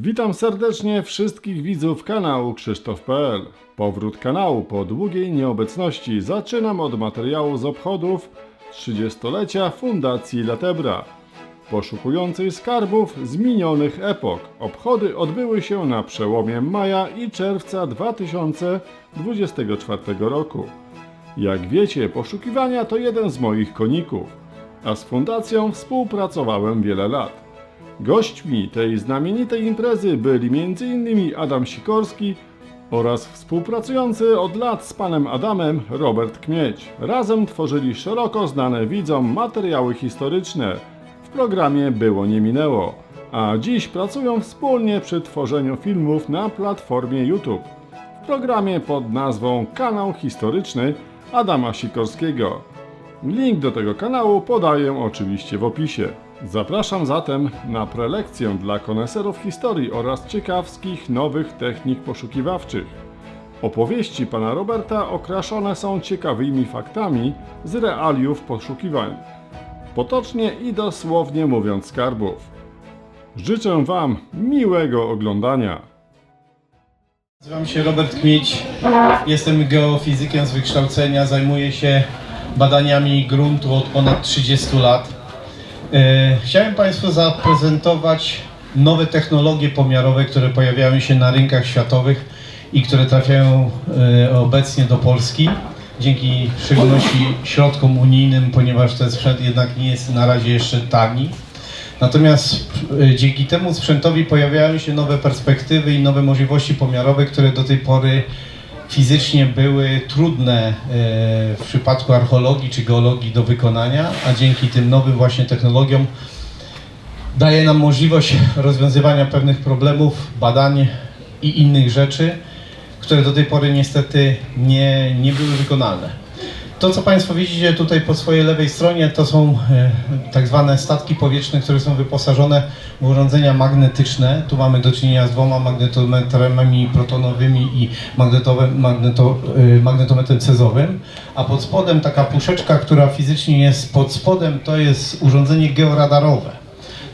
Witam serdecznie wszystkich widzów kanału Krzysztof.pl. Powrót kanału po długiej nieobecności zaczynam od materiału z obchodów 30-lecia Fundacji Latebra, poszukującej skarbów z minionych epok. Obchody odbyły się na przełomie maja i czerwca 2024 roku. Jak wiecie, poszukiwania to jeden z moich koników, a z fundacją współpracowałem wiele lat. Gośćmi tej znamienitej imprezy byli m.in. Adam Sikorski oraz współpracujący od lat z panem Adamem Robert Kmieć. Razem tworzyli szeroko znane widzom materiały historyczne. W programie było nie minęło, a dziś pracują wspólnie przy tworzeniu filmów na platformie YouTube. W programie pod nazwą Kanał Historyczny Adama Sikorskiego. Link do tego kanału podaję oczywiście w opisie. Zapraszam zatem na prelekcję dla koneserów historii oraz ciekawskich nowych technik poszukiwawczych. Opowieści pana Roberta okraszone są ciekawymi faktami z realiów poszukiwań. Potocznie i dosłownie mówiąc skarbów. Życzę wam miłego oglądania. Nazywam się Robert Kmieć, jestem geofizykiem z wykształcenia, zajmuję się badaniami gruntu od ponad 30 lat. E, Chciałem Państwu zaprezentować nowe technologie pomiarowe, które pojawiają się na rynkach światowych i które trafiają e, obecnie do Polski dzięki w szczególności środkom unijnym, ponieważ ten sprzęt jednak nie jest na razie jeszcze tani. Natomiast e, dzięki temu sprzętowi pojawiają się nowe perspektywy i nowe możliwości pomiarowe, które do tej pory fizycznie były trudne e, w przypadku archeologii czy geologii do wykonania, a dzięki tym nowym właśnie technologiom daje nam możliwość rozwiązywania pewnych problemów, badań i innych rzeczy, które do tej pory niestety nie, nie były wykonalne. To, co Państwo widzicie tutaj po swojej lewej stronie, to są e, tak zwane statki powietrzne, które są wyposażone w urządzenia magnetyczne. Tu mamy do czynienia z dwoma magnetometrami protonowymi i magneto, e, magnetometrem cezowym, a pod spodem taka puszeczka, która fizycznie jest pod spodem, to jest urządzenie georadarowe.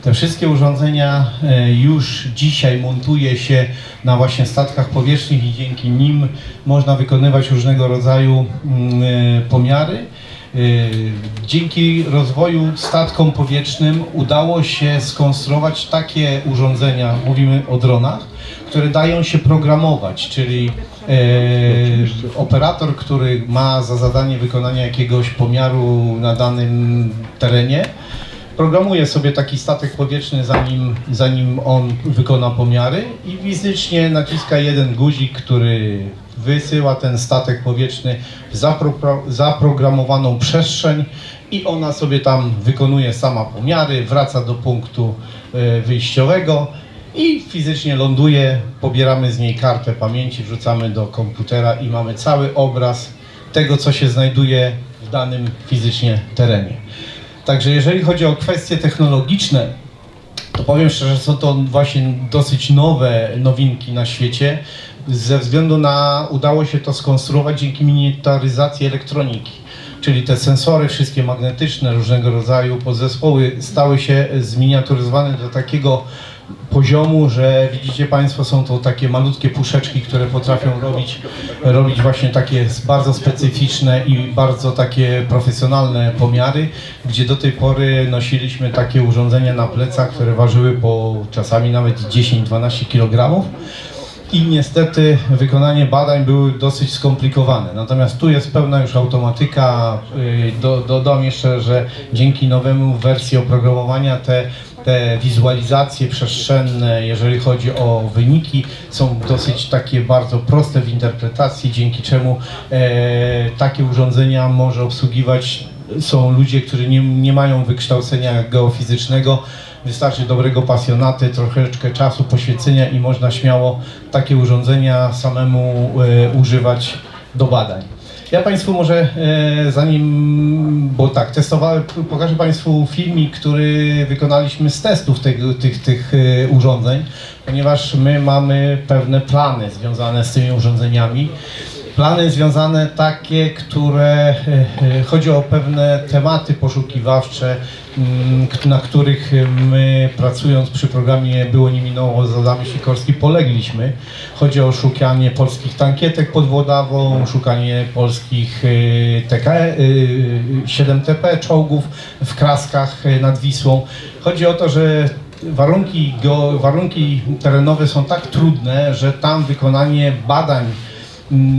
Te wszystkie urządzenia e, już dzisiaj montuje się na właśnie statkach powietrznych i dzięki nim można wykonywać różnego rodzaju mm, e, pomiary. E, Dzięki rozwoju statkom powietrznym udało się skonstruować takie urządzenia, mówimy o dronach, które dają się programować, czyli e, operator, który ma za zadanie wykonania jakiegoś pomiaru na danym terenie, programuje sobie taki statek powietrzny, zanim, zanim on wykona pomiary i fizycznie naciska jeden guzik, który wysyła ten statek powietrzny w zapro, zaprogramowaną przestrzeń i ona sobie tam wykonuje sama pomiary, wraca do punktu e, wyjściowego i fizycznie ląduje, pobieramy z niej kartę pamięci, wrzucamy do komputera i mamy cały obraz tego, co się znajduje w danym fizycznie terenie. Także jeżeli chodzi o kwestie technologiczne, to powiem szczerze, są to właśnie dosyć nowe nowinki na świecie. Ze względu na udało się to skonstruować dzięki miniaturyzacji elektroniki. Czyli te sensory, wszystkie magnetyczne, różnego rodzaju podzespoły stały się zminiaturyzowane do takiego poziomu, że widzicie Państwo, są to takie malutkie puszeczki, które potrafią robić, robić właśnie takie bardzo specyficzne i bardzo takie profesjonalne pomiary, gdzie do tej pory nosiliśmy takie urządzenia na plecach, które ważyły po czasami nawet 10-12 kg. I niestety wykonanie badań były dosyć skomplikowane. Natomiast tu jest pełna już automatyka. Yy, Do, dodam jeszcze, że dzięki nowemu wersji oprogramowania te, te wizualizacje przestrzenne, jeżeli chodzi o wyniki, są dosyć takie bardzo proste w interpretacji, dzięki czemu e, takie urządzenia może obsługiwać są ludzie, którzy nie, nie mają wykształcenia geofizycznego, wystarczy dobrego pasjonaty, troszeczkę czasu poświęcenia i można śmiało takie urządzenia samemu e, używać do badań. Ja Państwu może e, zanim, bo tak, testowałem, pokażę Państwu filmik, który wykonaliśmy z testów tego, tych, tych e, urządzeń, ponieważ my mamy pewne plany związane z tymi urządzeniami Plany związane takie, które e, e, chodzi o pewne tematy poszukiwawcze, mm, na których my pracując przy programie Było nie minęło z Adamem polegliśmy. Chodzi o szukanie polskich tankietek pod Włodawą, szukanie polskich e, TK, e, 7TP czołgów w kraskach nad Wisłą. Chodzi o to, że warunki, warunki terenowe są tak trudne, że tam wykonanie badań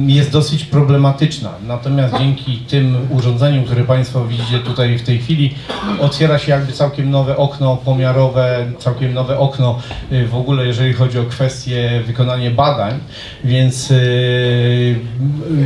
jest dosyć problematyczna. Natomiast dzięki tym urządzeniom, które Państwo widzicie tutaj w tej chwili, otwiera się jakby całkiem nowe okno pomiarowe, całkiem nowe okno y, w ogóle, jeżeli chodzi o kwestie wykonania badań. Więc y,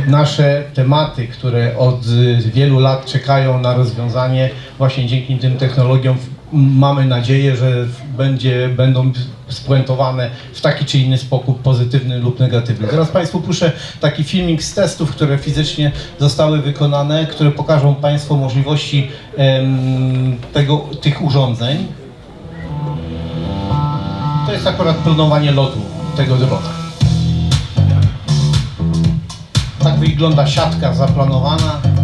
nasze tematy, które od y, wielu lat czekają na rozwiązanie, właśnie dzięki tym technologiom mamy nadzieję, że będzie, będą spuentowane w taki czy inny sposób, pozytywny lub negatywny. Teraz Państwu puszczę taki filmik z testów, które fizycznie zostały wykonane, które pokażą Państwu możliwości em, tego, tych urządzeń. To jest akurat planowanie lotu tego drona. Tak wygląda siatka zaplanowana.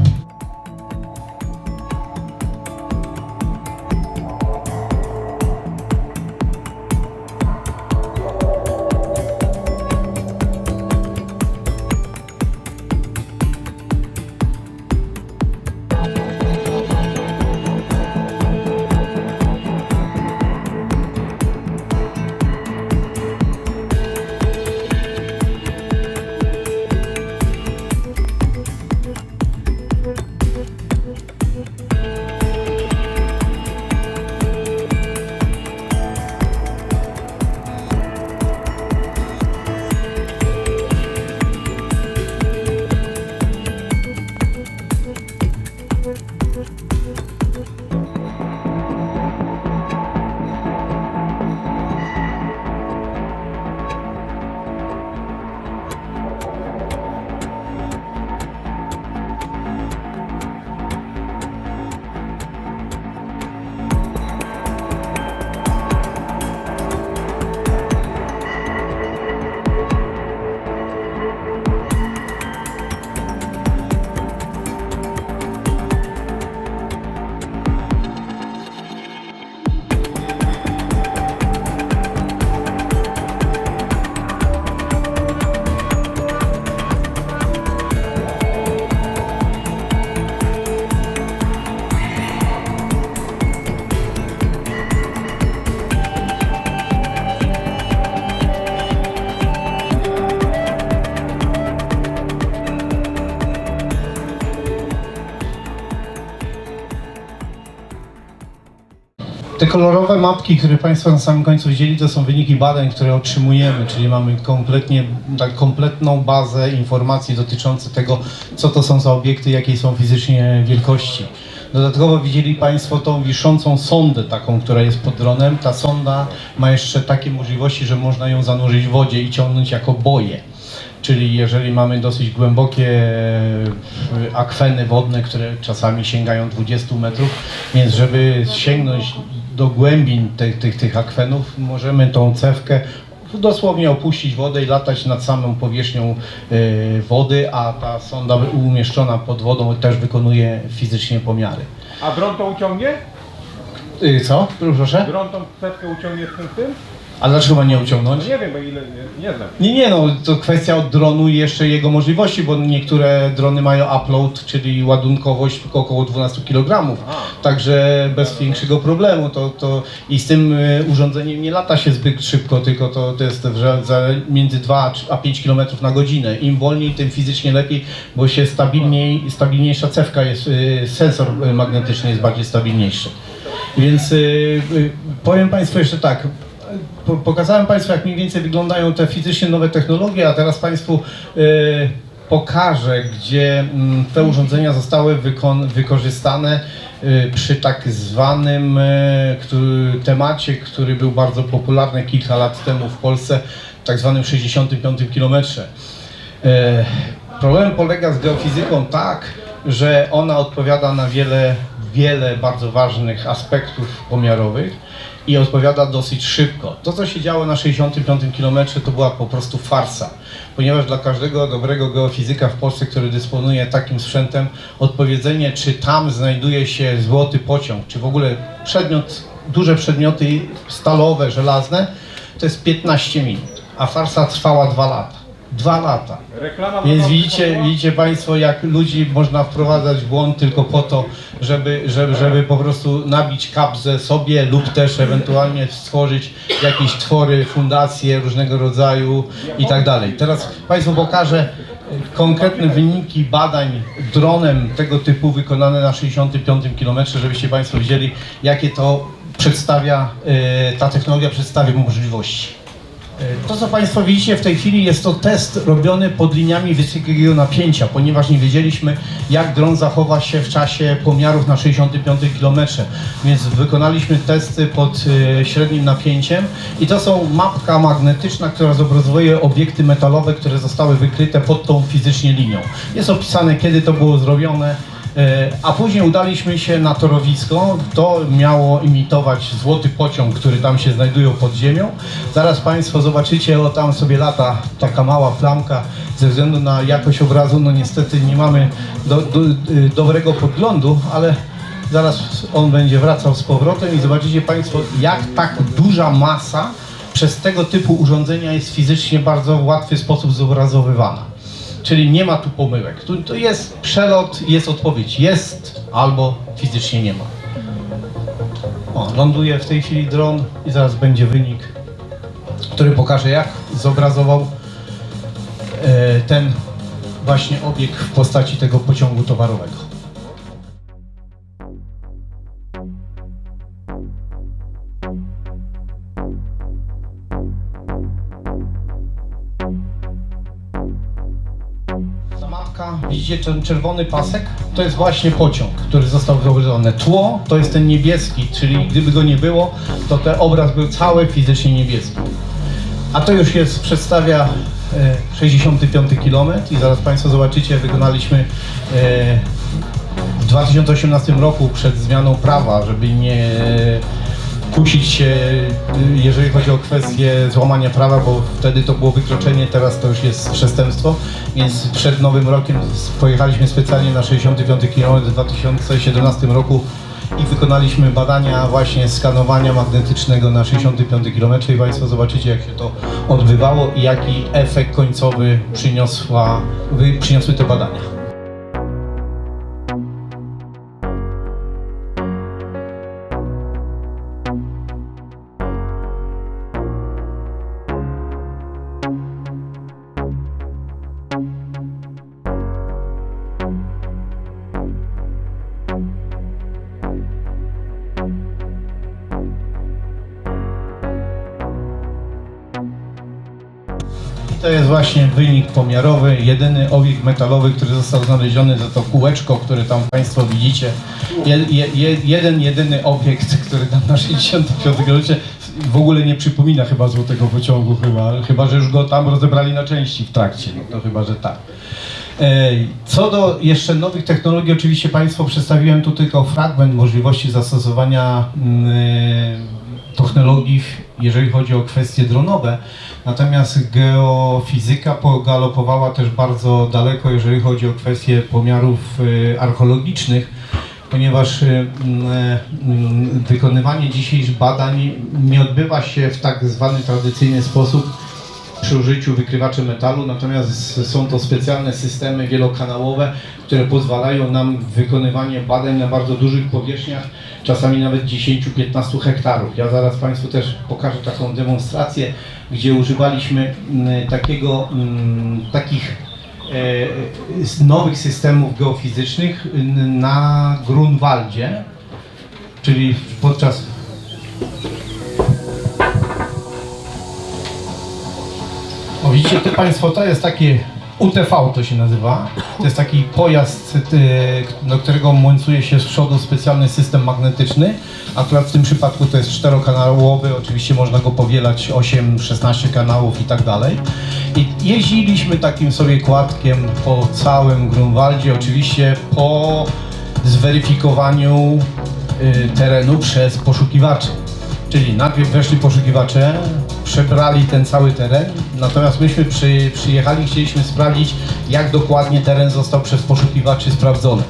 Kolorowe mapki, które Państwo na samym końcu widzieli, to są wyniki badań, które otrzymujemy, czyli mamy kompletnie, tak, kompletną bazę informacji dotyczących tego, co to są za obiekty, jakiej są fizycznie wielkości. Dodatkowo widzieli Państwo tą wiszącą sondę taką, która jest pod dronem. Ta sonda ma jeszcze takie możliwości, że można ją zanurzyć w wodzie i ciągnąć jako boje. Czyli jeżeli mamy dosyć głębokie e, akweny wodne, które czasami sięgają 20 metrów, więc żeby sięgnąć do głębin tych, tych, tych akwenów, możemy tą cewkę dosłownie opuścić wodę i latać nad samą powierzchnią e, wody, a ta sonda umieszczona pod wodą też wykonuje fizycznie pomiary. A dron to uciągnie? Y, Co? Proszę? Dron tą setkę uciągnie z tym tym? A dlaczego ma nie No uciągnąć? nie wiem, bo ile, nie, nie znam. Nie, nie, no to kwestia od dronu i jeszcze jego możliwości, bo niektóre drony mają upload, czyli ładunkowość tylko około 12 kg. Także bez większego problemu to, to i z tym y, urządzeniem nie lata się zbyt szybko, tylko to, to jest że za między 2 a 5 km na godzinę. Im wolniej, tym fizycznie lepiej, bo się stabilniej, stabilniejsza cewka jest, y, sensor y, magnetyczny jest bardziej stabilniejszy. Więc y, y, powiem Państwu jeszcze tak. Po- Pokazałem Państwu, jak mniej więcej wyglądają te fizycznie nowe technologie, a teraz Państwu y, pokażę, gdzie mm, te urządzenia zostały wykorzystane y, przy tak zwanym y, który, temacie, który był bardzo popularny kilka lat temu w Polsce, tak zwanym 65 kilometrze. Problem polega z geofizyką tak, że ona odpowiada na wiele, wiele bardzo ważnych aspektów pomiarowych i odpowiada dosyć szybko. To, co się działo na 65 km, to była po prostu farsa, ponieważ dla każdego dobrego geofizyka w Polsce, który dysponuje takim sprzętem, odpowiedzenie, czy tam znajduje się złoty pociąg, czy w ogóle przedmiot, duże przedmioty stalowe, żelazne, to jest 15 minut, a farsa trwała 2 lata. Dwa lata. Reklama Więc widzicie, widzicie Państwo, jak ludzi można wprowadzać w błąd tylko po to, żeby, żeby, żeby po prostu nabić kapzę sobie lub też ewentualnie stworzyć jakieś twory, fundacje różnego rodzaju i tak dalej. Teraz Państwu pokażę konkretne wyniki badań dronem tego typu wykonane na 65 km, żebyście Państwo widzieli, jakie to przedstawia, e, ta technologia przedstawia możliwości. To, co Państwo widzicie w tej chwili, jest to test robiony pod liniami wysokiego napięcia, ponieważ nie wiedzieliśmy, jak dron zachowa się w czasie pomiarów na 65 km. Więc wykonaliśmy testy pod e, średnim napięciem i to są mapka magnetyczna, która zobrazuje obiekty metalowe, które zostały wykryte pod tą fizycznie linią. Jest opisane, kiedy to było zrobione. E, A później udaliśmy się na torowisko. To miało imitować złoty pociąg, który tam się znajduje pod ziemią. Zaraz Państwo zobaczycie, o tam sobie lata taka mała plamka. Ze względu na jakość obrazu, no niestety nie mamy do, do, y, dobrego podglądu, ale zaraz on będzie wracał z powrotem i zobaczycie Państwo, jak tak duża masa przez tego typu urządzenia jest fizycznie bardzo w łatwy sposób zobrazowywana. Czyli nie ma tu pomyłek. Tu, tu jest przelot, jest odpowiedź. Jest albo fizycznie nie ma. O, ląduje w tej chwili dron i zaraz będzie wynik, który pokaże jak zobrazował e, ten właśnie obiekt w postaci tego pociągu towarowego. Widzicie ten czerwony pasek? To jest właśnie pociąg, który został zobrazowany. Tło to jest ten niebieski, czyli gdyby go nie było, to ten obraz był cały fizycznie niebieski. A to już jest, przedstawia e, 65 km i zaraz Państwo zobaczycie, wykonaliśmy e, w 2018 roku przed zmianą prawa, żeby nie kusić się, jeżeli chodzi o kwestię złamania prawa, bo wtedy to było wykroczenie, teraz to już jest przestępstwo, więc przed nowym rokiem pojechaliśmy specjalnie na 65 km w 2017 roku i wykonaliśmy badania właśnie skanowania magnetycznego na 65 km i Państwo zobaczycie jak się to odbywało i jaki efekt końcowy przyniosła, przyniosły te badania. Właśnie wynik pomiarowy, jedyny obiekt metalowy, który został znaleziony, to to kółeczko, które tam Państwo widzicie. Je, je, je, jeden, jedyny obiekt, który tam na 65 km w ogóle nie przypomina chyba złotego pociągu, chyba, chyba że już go tam rozebrali na części w trakcie, no to chyba, że tak. Co do jeszcze nowych technologii, oczywiście Państwu przedstawiłem tu tylko fragment możliwości zastosowania mm, technologii, jeżeli chodzi o kwestie dronowe. Natomiast geofizyka pogalopowała też bardzo daleko, jeżeli chodzi o kwestie pomiarów e, archeologicznych, ponieważ e, mm, mm, wykonywanie dzisiejszych badań nie odbywa się w tak zwany tradycyjny sposób, przy użyciu wykrywaczy metalu, natomiast są to specjalne systemy wielokanałowe, które pozwalają nam wykonywanie badań na bardzo dużych powierzchniach, czasami nawet 10-15 hektarów. Ja zaraz Państwu też pokażę taką demonstrację, gdzie używaliśmy mm, takiego, mm, takich e, nowych systemów geofizycznych na Grunwaldzie, czyli podczas O, widzicie to Państwo, to jest takie UTV to się nazywa. To jest taki pojazd, do którego montuje się z przodu specjalny system magnetyczny. Akurat w tym przypadku to jest czterokanałowy, oczywiście można go powielać 8, 16 kanałów i tak dalej. I jeździliśmy takim sobie kładkiem po całym Grunwaldzie, oczywiście po zweryfikowaniu y, terenu przez poszukiwaczy. Czyli najpierw weszli poszukiwacze, przebrali ten cały teren, natomiast myśmy przy, przyjechali chcieliśmy sprawdzić, jak dokładnie teren został przez poszukiwaczy sprawdzony.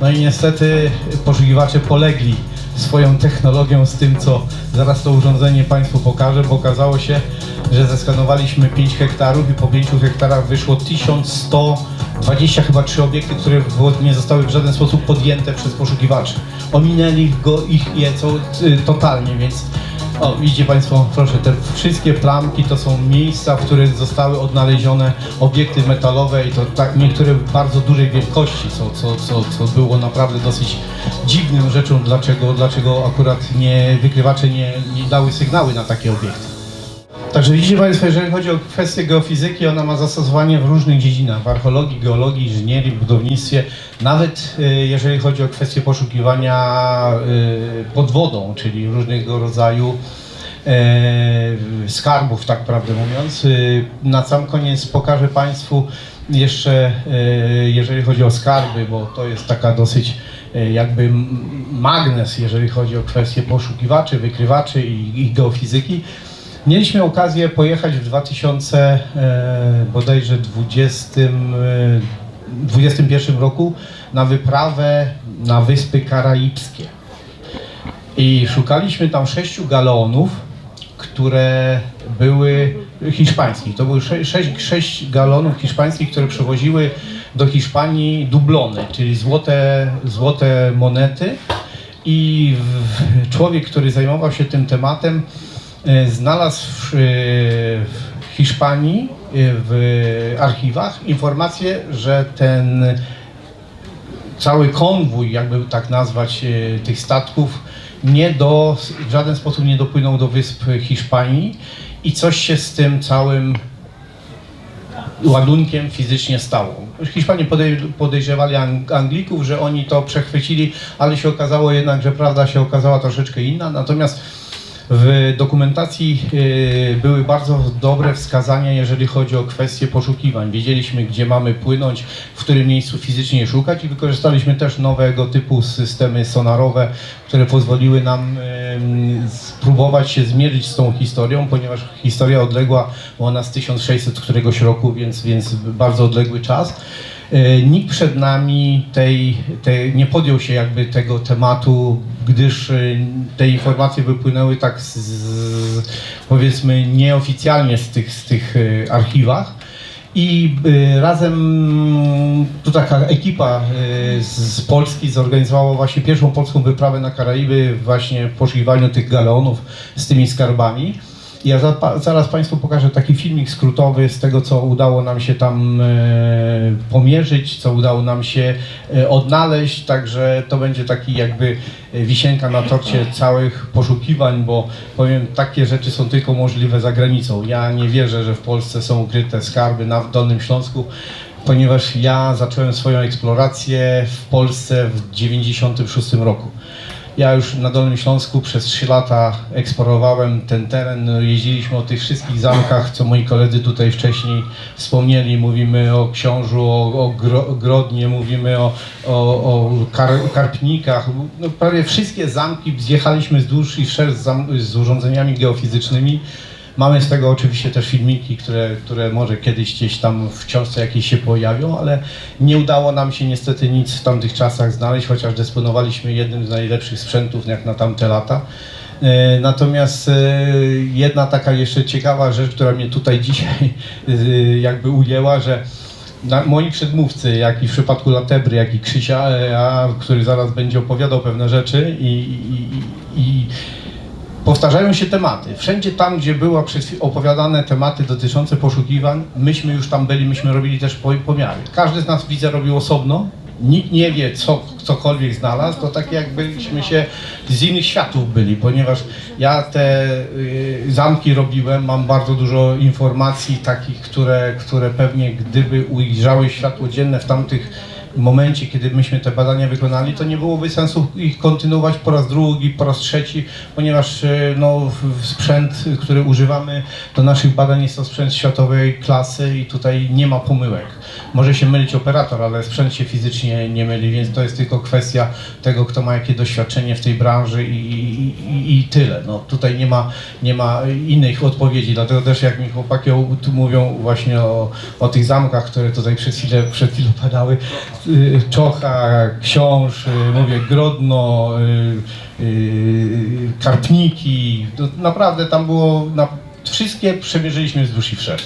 No i niestety poszukiwacze polegli swoją technologią z tym, co zaraz to urządzenie Państwu pokaże, bo okazało się, że zeskanowaliśmy 5 hektarów i po 5 hektarach wyszło 1120 chyba trzy obiekty, które nie zostały w żaden sposób podjęte przez poszukiwaczy. Ominęli go ich je co, y, totalnie, więc o, widzicie Państwo, proszę, te wszystkie plamki to są miejsca, w których zostały odnalezione obiekty metalowe i to tak niektóre bardzo dużej wielkości, co, co, co, co było naprawdę dosyć dziwną rzeczą, dlaczego, dlaczego akurat nie, wykrywacze nie, nie dały sygnały na takie obiekty. Także widzicie Państwo, jeżeli chodzi o kwestię geofizyki, ona ma zastosowanie w różnych dziedzinach, w archeologii, geologii, inżynierii, budownictwie, nawet y, jeżeli chodzi o kwestię poszukiwania y, pod wodą, czyli różnego rodzaju e, skarbów, tak prawdę mówiąc. Y, Na sam koniec pokażę Państwu jeszcze, jeżeli chodzi o skarby, bo to jest taka dosyć jakby magnes, jeżeli chodzi o kwestie poszukiwaczy, wykrywaczy i, i geofizyki. Mieliśmy okazję pojechać w 2000 e, bodajże 20, e, 21 roku na wyprawę na Wyspy Karaibskie. I szukaliśmy tam sześciu galeonów, które były hiszpańskich. To były sze, sześć, sześć galonów hiszpańskich, które przewoziły do Hiszpanii dublony, czyli złote, złote monety. I człowiek, który zajmował się tym tematem, znalazł w, e, w Hiszpanii e, w archiwach informację, że ten cały konwój, jakby tak nazwać, e, tych statków, nie do, w żaden sposób nie dopłynął do wysp Hiszpanii i coś się z tym całym ładunkiem fizycznie stało. Hiszpanie podej- podejrzewali Ang- Anglików, że oni to przechwycili, ale się okazało jednak, że prawda się okazała troszeczkę inna. Natomiast w dokumentacji y, były bardzo dobre wskazania, jeżeli chodzi o kwestie poszukiwań. Wiedzieliśmy, gdzie mamy płynąć, w którym miejscu fizycznie szukać i wykorzystaliśmy też nowego typu systemy sonarowe, które pozwoliły nam spróbować się zmierzyć z tą historią, ponieważ historia odległa ona z 1600 któregoś roku, więc, więc bardzo odległy czas. E, Nikt przed nami tej, tej, nie podjął się jakby tego tematu, gdyż e, te informacje wypłynęły tak z, z, powiedzmy nieoficjalnie z tych, z tych e, archiwach. I razem tu taka ekipa z, Polski zorganizowała właśnie pierwszą polską wyprawę na Karaiby właśnie w poszukiwaniu tych galeonów z tymi skarbami. Ja za, zaraz Państwu pokażę taki filmik skrótowy z tego, co udało nam się tam e, pomierzyć, co udało nam się e, odnaleźć, także to będzie taki jakby e, wisienka na torcie całych poszukiwań, bo powiem, takie rzeczy są tylko możliwe za granicą. Ja nie wierzę, że w Polsce są ukryte skarby na Dolnym Śląsku, ponieważ ja zacząłem swoją eksplorację w Polsce w 1996 roku. Ja już na Dolnym Śląsku przez 3 lata eksplorowałem ten teren. No, Jeździliśmy o tych wszystkich zamkach, co moi koledzy tutaj wcześniej wspomnieli. Mówimy o Książu, o, o Gro, Grodnie, mówimy o, o, o kar, Karpnikach. No, prawie wszystkie zamki zjechaliśmy wzdłuż i wszerz z, z urządzeniami geofizycznymi. Mamy z tego oczywiście też filmiki, które, które może kiedyś gdzieś tam w książce jakieś się pojawią, ale nie udało nam się niestety nic w tamtych czasach znaleźć, chociaż dysponowaliśmy jednym z najlepszych sprzętów jak na tamte lata. E, Natomiast e, jedna taka jeszcze ciekawa rzecz, która mnie tutaj dzisiaj e, jakby ujęła, że moi przedmówcy, jak i w przypadku Latebry, jak i Krzysia, który zaraz będzie opowiadał pewne rzeczy i, i, i powtarzają się tematy. Wszędzie tam, gdzie były opowiadane tematy dotyczące poszukiwań, myśmy już tam byli, myśmy robili też po- pomiary. Każdy z nas widzę robił osobno. Nikt nie wie, co cokolwiek znalazł, to tak jakbyśmy się z innych światów byli, ponieważ ja te y, zamki robiłem, mam bardzo dużo informacji takich, które, które pewnie gdyby ujrzały światło dzienne w tamtych momencie, kiedy myśmy te badania wykonali, to nie byłoby sensu ich kontynuować po raz drugi, po raz trzeci, ponieważ e, no, sprzęt, który używamy do naszych badań jest to sprzęt światowej klasy i tutaj nie ma pomyłek. Może się mylić operator, ale sprzęt się fizycznie nie myli, więc to jest tylko kwestia tego, kto ma jakie doświadczenie w tej branży i, i, i, tyle. No, tutaj nie ma, nie ma innych odpowiedzi, dlatego też jak mi chłopaki mówią właśnie o, o tych zamkach, które tutaj przed, chwilę, przed chwilą padały, Czocha, Książ, y, mówię Grodno, y, y, Karpniki, naprawdę tam było, na, wszystkie przemierzyliśmy wzdłuż i wszerz.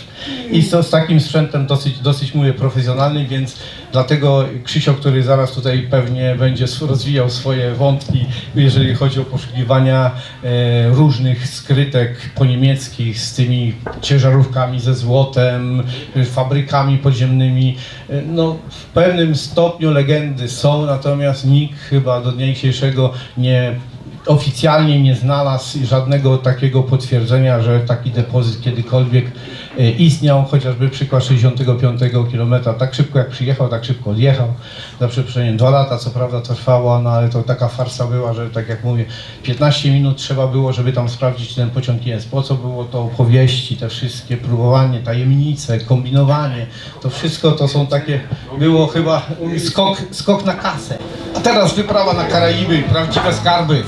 I to z takim sprzętem dosyć, dosyć mówię profesjonalnym, więc dlatego Krzysio, który zaraz tutaj pewnie będzie rozwijał swoje wątki, jeżeli chodzi o poszukiwania e, różnych skrytek poniemieckich z tymi ciężarówkami ze złotem, e, fabrykami podziemnymi, e, no w pewnym stopniu legendy są, natomiast nikt chyba do dnia dzisiejszego nie oficjalnie nie znalazł żadnego takiego potwierdzenia, że taki depozyt kiedykolwiek e, istniał, chociażby przykład 65 km. Tak szybko jak przyjechał, tak szybko odjechał. Za przeproszeniem dwa lata, co prawda to trwało, no ale to taka farsa była, że tak jak mówię, 15 minut trzeba było, żeby tam sprawdzić, czy ten pociąg jest. Po co było to opowieści, te wszystkie próbowanie, tajemnice, kombinowanie, to wszystko to są takie, było chyba skok, skok na kasę. A teraz wyprawa na Karaiby, prawdziwe skarby.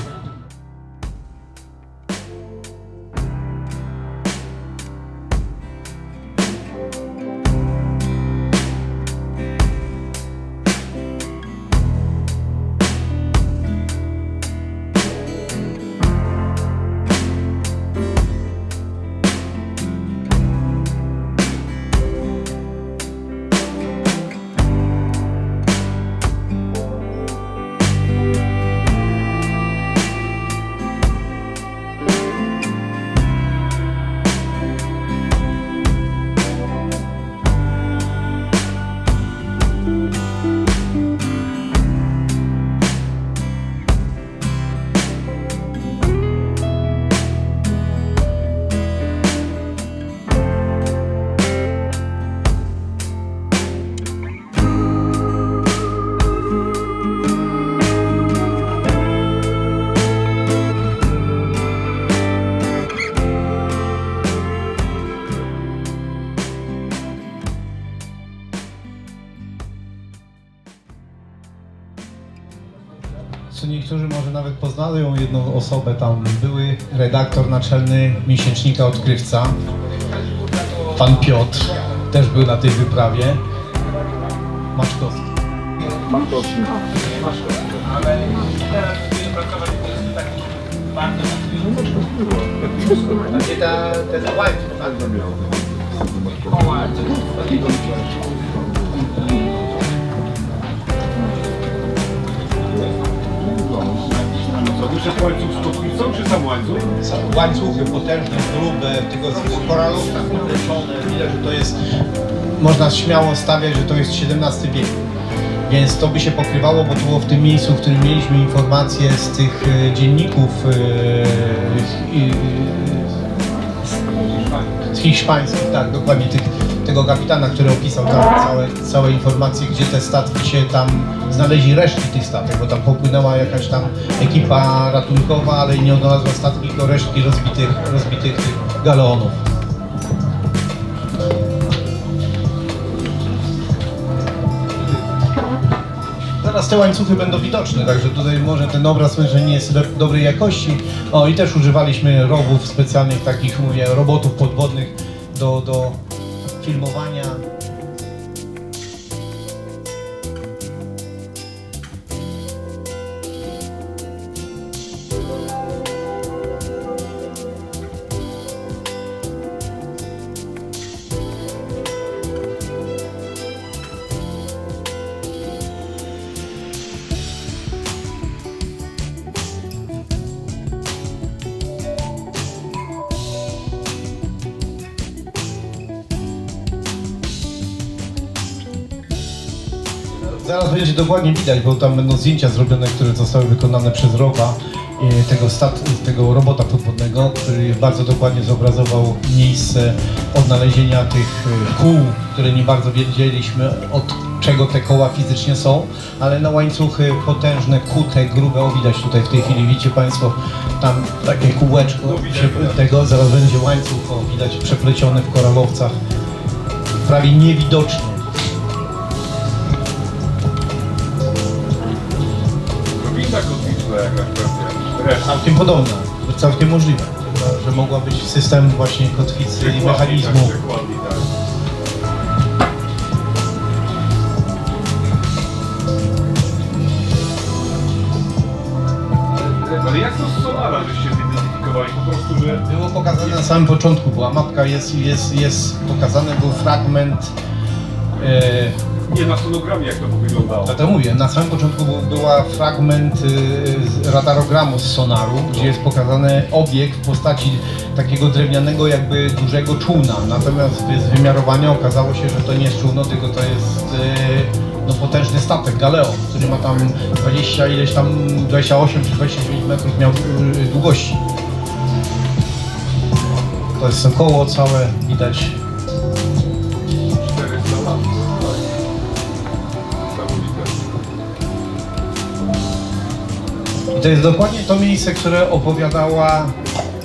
Osobę tam, były redaktor naczelny miesięcznika Odkrywca, pan Piotr, też był na tej wyprawie, Maczkowski. Gdzie ta, ten łańcuch, tak? Jest łańcuch z kotwicą, czy sam łańcuch? Łańcuchy potężne, grube, tego z koralów tak uplecione. Widać, że to jest, można śmiało stawiać, że to jest XVII wiek. Więc to by się pokrywało, bo było w tym miejscu, w którym mieliśmy informacje z tych e, dzienników e, z hiszpańskich, tak, dokładnie tych, tego kapitana, który opisał tam całe, całe informacje, gdzie te statki się tam znaleźli resztki tych statek, bo tam popłynęła jakaś tam ekipa ratunkowa, ale nie odnalazła statki, tylko resztki rozbitych, rozbitych tych galeonów. Zaraz te łańcuchy będą widoczne, także tutaj może ten obraz że nie jest do- dobrej jakości. O i też używaliśmy rowów specjalnych, takich mówię, robotów podwodnych do, do filmowania. Dokładnie widać, bo tam będą zdjęcia zrobione, które zostały wykonane przez Rowa e, tego, stat, tego robota podwodnego, który bardzo dokładnie zobrazował miejsce odnalezienia tych e, kół, które nie bardzo wiedzieliśmy od czego te koła fizycznie są, ale na łańcuchy potężne, kute, grube, o widać tutaj w tej chwili, widzicie Państwo, tam takie kółeczko się, tego, zaraz będzie łańcuch, o widać przepleciony w koralowcach, prawie niewidocznie. Całkiem podobna, całkiem możliwe, że mogła być system właśnie kotwicy i mechanizmu. Tak, tak. Ale jak to z sonara żeście zidentyfikowali? Po prostu, że Było pokazane na samym początku, była mapka, jest, jest, jest pokazany był fragment, e, nie na sonogramie jak to wyglądało. dlatego mówię, na samym początku był, była fragment e, radarogramu z sonaru, gdzie jest pokazany obiekt w postaci takiego drewnianego jakby dużego czółna, natomiast z wymiarowania okazało się, że to nie jest czółno, tylko to jest e, no, potężny statek, galeo, który ma tam 20 ileś tam, 28 czy 29 metrów miał e, długości. To jest to koło całe, widać to jest dokładnie to miejsce, które opowiadała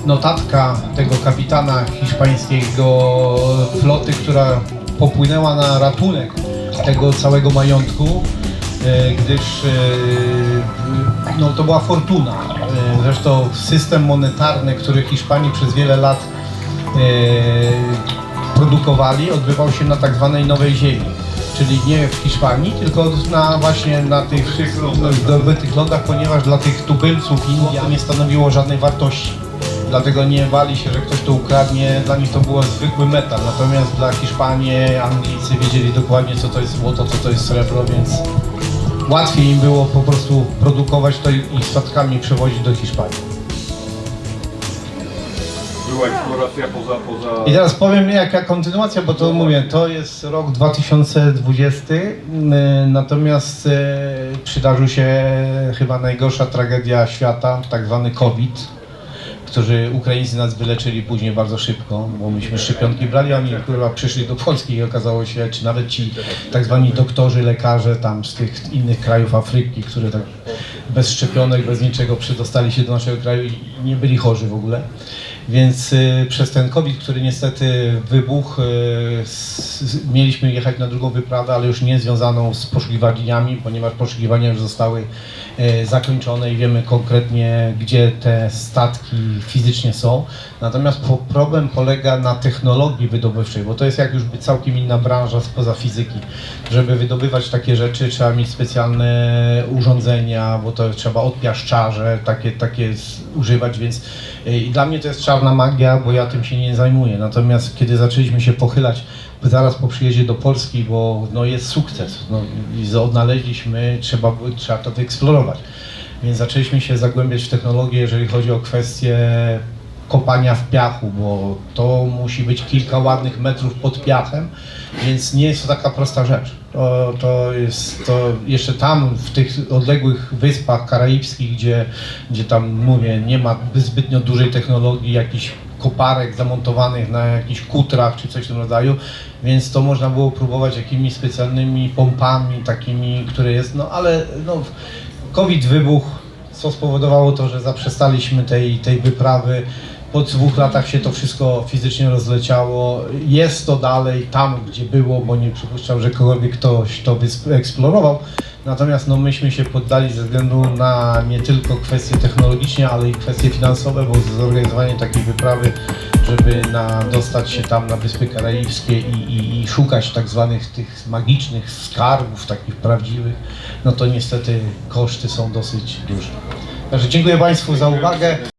notatka tego kapitana hiszpańskiego floty, która popłynęła na ratunek tego całego majątku, e, gdyż e, no, to była fortuna. E, Zresztą system monetarny, który Hiszpanii przez wiele lat produkowali, odbywał się na tak zwanej Nowej Ziemi. Czyli nie w Hiszpanii, tylko na właśnie na tych wszystkich zdobytych lądach, ponieważ dla tych tubylców India nie stanowiło żadnej wartości. Dlatego nie bali się, że ktoś to ukradnie, dla nich to było zwykły metal. Natomiast dla Hiszpanii, Anglicy wiedzieli dokładnie co to jest złoto, co to jest srebro, więc łatwiej im było po prostu produkować to i statkami przewozić do Hiszpanii. Była eksploracja poza, poza... I teraz powiem jaka kontynuacja, bo to mówię, to jest rok 2020, mm, natomiast e, przydarzył się chyba najgorsza tragedia świata, tak zwany COVID, którzy Ukraińcy nas wyleczyli później bardzo szybko, bo myśmy szczepionki brali, a oni kurwa przyszli do Polski i okazało się, czy nawet ci tak zwani doktorzy, lekarze tam z tych innych krajów Afryki, które tak bez szczepionek, bez niczego przedostali się do naszego kraju i nie byli chorzy w ogóle. Więc y, przez ten COVID, który niestety wybuchł, y, mieliśmy jechać na drugą wyprawę, ale już nie związaną z poszukiwaniami, ponieważ poszukiwania już zostały y, zakończone i wiemy konkretnie, gdzie te statki fizycznie są. Natomiast problem polega na technologii wydobywczej, bo to jest jak już całkiem inna branża spoza fizyki. Żeby wydobywać takie rzeczy, trzeba mieć specjalne urządzenia, bo to trzeba odpiaszczarze takie, takie używać, więc i dla mnie to jest czarna magia, bo ja tym się nie zajmuję. Natomiast kiedy zaczęliśmy się pochylać zaraz po przyjeździe do Polski, bo no, jest sukces, no, i odnaleźliśmy, trzeba, trzeba to wyeksplorować. Więc zaczęliśmy się zagłębiać w technologię, jeżeli chodzi o kwestie kopania w piachu, bo to musi być kilka ładnych metrów pod piachem, więc nie jest to taka prosta rzecz. To, to jest to jeszcze tam w tych odległych wyspach karaibskich, gdzie, gdzie tam mówię, nie ma zbytnio dużej technologii, jakichś koparek zamontowanych na jakichś kutrach czy coś w tym rodzaju, więc to można było próbować jakimiś specjalnymi pompami, takimi, które jest, no ale no, COVID wybuchł, co spowodowało to, że zaprzestaliśmy tej, tej wyprawy. Po dwóch latach się to wszystko fizycznie rozleciało. Jest to dalej tam, gdzie było, bo nie przypuszczam, że kogokolwiek ktoś to wyeksplorował. Natomiast no, myśmy się poddali ze względu na nie tylko kwestie technologiczne, ale i kwestie finansowe, bo zorganizowanie takiej wyprawy, żeby na, dostać się tam na Wyspy Karaibskie i, i, i szukać tak zwanych tych magicznych skarbów, takich prawdziwych, no to niestety koszty są dosyć duże. Także dziękuję Państwu za uwagę.